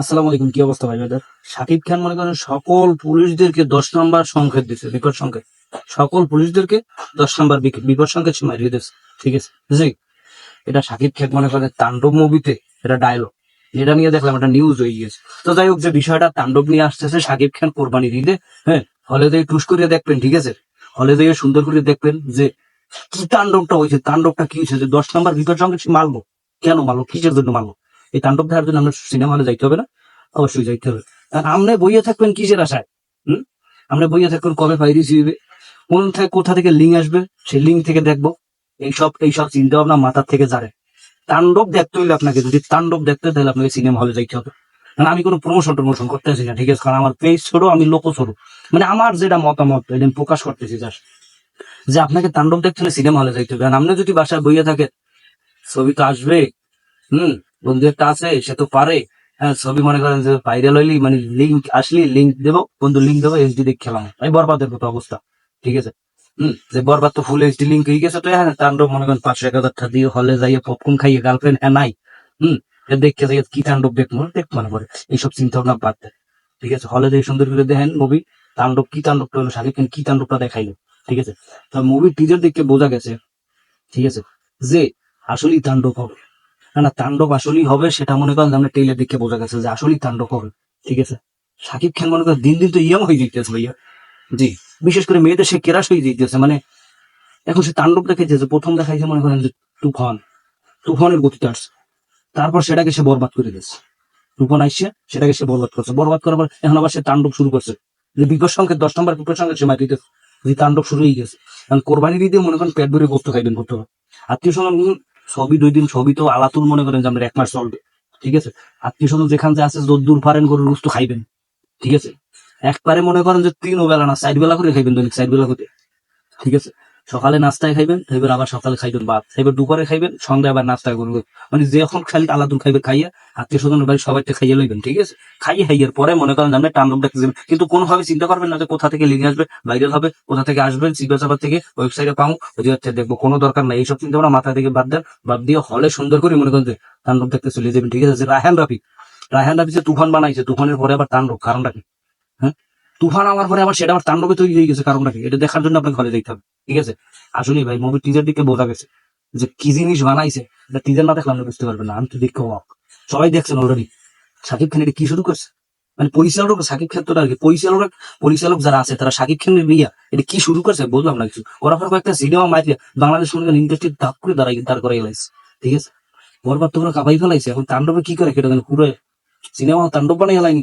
আসসালামু আলাইকুম, কি অবস্থা ভাই ভাইদের শাকিব খান মনে করেন সকল পুলিশদেরকে দশ নম্বর সংকেত দিচ্ছে বিপদ সংকেত। সকল পুলিশদেরকে দশ নম্বর বিপদ সংকেত মারিয়ে দিচ্ছে ঠিক আছে? বুঝলি এটা শাকিব খান মনে করেন তাণ্ডব মুভিতে এটা ডায়লগ এটা নিয়ে দেখলাম, একটা নিউজ হয়ে গেছে তো যাই হোক, যে বিষয়টা তাণ্ডব নিয়ে আসতেছে শাকিব খান কোরবানি ঈদে হ্যাঁ হলে দিয়ে টুস করে দেখবেন, ঠিক আছে? হলে দিয়ে সুন্দর করে দেখবেন যে কি তাণ্ডবটা হয়েছে, তাণ্ডবটা কি হয়েছে, যে দশ নম্বর বিপদ সংকেত সে মারলো। কেন মারলো? কিসের জন্য মারলো? এই তাণ্ডব দেখার জন্য আমরা সিনেমা হলে যাইতে হবে না? অবশ্যই যাইতে হবে। আর আমরা বইয়ে থাকবেন কিসের আশায়? হম? আমরা বইয়ে থাকবেন কবে পাইরিস দিবে কোন থেকে কোথা থেকে লিঙ্ক আসবে? সেই লিঙ্ক থেকে দেখব। এইসব এইসব চিন্তা ভাবনা মাথার থেকে যারে তাণ্ডব দেখতে হইলে আপনাকে, যদি তাণ্ডব দেখতে তাহলে আপনাকে সিনেমা হলে যাইতে হবে। মানে আমি কোনো প্রমোশন টমোশন করতেছি না, ঠিক আছে? কারণ আমার পেজ ছোট, আমি লোক ছোট। মানে আমার যেটা মতামত এটা আমি প্রকাশ করতেছি জাস্ট যে আপনাকে তাণ্ডব দেখতে হলে সিনেমা হলে যাইতে হবে। আর আপনি যদি বাসায় বইয়ে থাকে, ছবি তো আসবে হুম? বন্ধু একটা আছে, সে তো পারে। হ্যাঁ ছবি মনে করেন যে ভাইরাল হইলি মানে লিঙ্ক আসলি লিঙ্ক দেবো, বন্ধু লিঙ্ক দেবো এইচডি দেখে খেলাম। এই বরবাদের মতো অবস্থা, ঠিক আছে? হম, যে বরবাদ তো ফুল এইচডি লিঙ্ক হয়ে গেছে তো হ্যাঁ তাণ্ডব মনে করেন পাঁচশো এক হাজার টাকা দিয়ে হলে যাইয়ে পপকর্ন খাইয়ে গার্লফ্রেন্ড হ্যাঁ নাই। হম দেখে যাই কি তাণ্ডব দেখব দেখব মনে করে। এইসব চিন্তা ভাবনা বাদ দেয় ঠিক আছে? হলে যাই সুন্দর করে দেখেন মুভি তাণ্ডব কি তাণ্ডবটা হলো শাকিব খান কি তাণ্ডবটা দেখাইলো, ঠিক আছে? তো মুভির টিজার দেখে বোঝা গেছে, ঠিক আছে? যে আসলেই তাণ্ডব হবে। না না তাণ্ডব আসলেই হবে সেটা মনে করেন আমরা টেইলার দেখে বোঝা গেছে যে আসলেই তাণ্ডব হবে ঠিক আছে? সাকিব খান মনে করেন দিন দিন তো ইয়ং হয়ে যেতেছে ভাইয়া। জি। বিশেষ করে মেয়েদের সে কেরাস হয়ে যেতেছে মানে এখন সে তাণ্ডব দেখাইতেছে প্রথম দেখাইছে মনে করেন যে তুফান তুফানের গতিতে আসছে। তারপর সেটাকে সে বরবাদ করে দিয়েছে। তুফান আসছে সেটাকে সে বরবাদ করছে। বরবাদ করার পর এখন আবার সে তাণ্ডব শুরু করছে। যে বিপদ সংকেত দশ নম্বর বিপদ সংকেত সে মাটিতে যে তাণ্ডব শুরু হয়ে গেছে। কারণ কোরবানি দিতে মনে করেন পেট ভরে বস্তু খাইবেন করতে হবে আত্মীয় স্বজন ছবি, দুই দিন ছবি তো আলাতুল মনে করেন যে আমাদের এক মাস চলবে। ঠিক আছে? আত্মীয় স্বজন যেখান যে আছে দূর পারেন করে রুস্তু খাইবেন। ঠিক আছে? একবারে মনে করেন যে তিন বেলা না সাইড বেলা করে খাইবেন দৈনিক সাইড বেলা করে। ঠিক আছে? সকালে নাস্তায় খাইবেন, এবার আবার সকালে খাইবেন ভাত। এবার দুপুরে খাইবেন, সন্ধ্যায় আবার নাস্তায় করবেন। মানে যখন খালি আলাদুল খাইবেন, খাইয়া আত্মীয় স্বজনের বাড়ি সবাইকে খাইয়ে লইবেন, ঠিক আছে? খাইয়ে খাইয়ের পরে মনে করেন আপনি টান্ডব দেখতে যাবেন। কিন্তু কোনোভাবে চিন্তা করবেন না যে কোথা থেকে লিঙ্ক আসবে ভাইরাল হবে, কোথা থেকে আসবেন চাপার থেকে ওয়েবসাইটে পাবো ওই দেখব, কোনো দরকার নাই। এইসব চিন্তা ভাবনা মাথা থেকে বাদ দেন। বাদ দিয়ে হলে সুন্দর করে মনে করেন যে তাণ্ডব দেখতে চলে যাবেন, ঠিক আছে? যে রায়হান রাফি রায়হান রাফি যে তুফান বানাইছে, তুফানের পরে আবার তাণ্ডব কারণটা কি? তুফান আমার পরে আবার সেটা আবার তাণ্ডবে তৈরি হয়ে গেছে কারণটা কি এটা দেখার জন্য আপনাকে ঘরে দেখতে হবে। ঠিক আছে? আসলে ভাই মুভি টিজার দিকে বোঝা গেছে যে কি জিনিস বানাইছে। এটা টিজার না দেখলে আপনি বুঝতে পারবেন না। আমি তো দেখতে অবাক। সবাই দেখছেন অলরেডি সাকিব খান এটা কি শুরু করছে? মানে পরিচালক, সাকিব খান তো আর কি পরিচালক পরিচালক যারা আছে, তারা সাকিব খানের বিয়া, এটা কি শুরু করছে? বুঝলাম না কিছু। ওরা পর কয়েকটা সিনেমা মাইতে বাংলাদেশ করেন ইন্ডাস্ট্রি দাপ করে দাঁড়াই দাঁড় করে গেলাইছে ঠিক আছে? বরবার তো ওরা কাবাই ফেলাইছে। এখন তাণ্ডবে কি করে? কেটে পুরো সিনেমা তাণ্ডব বানাই গেলাইনি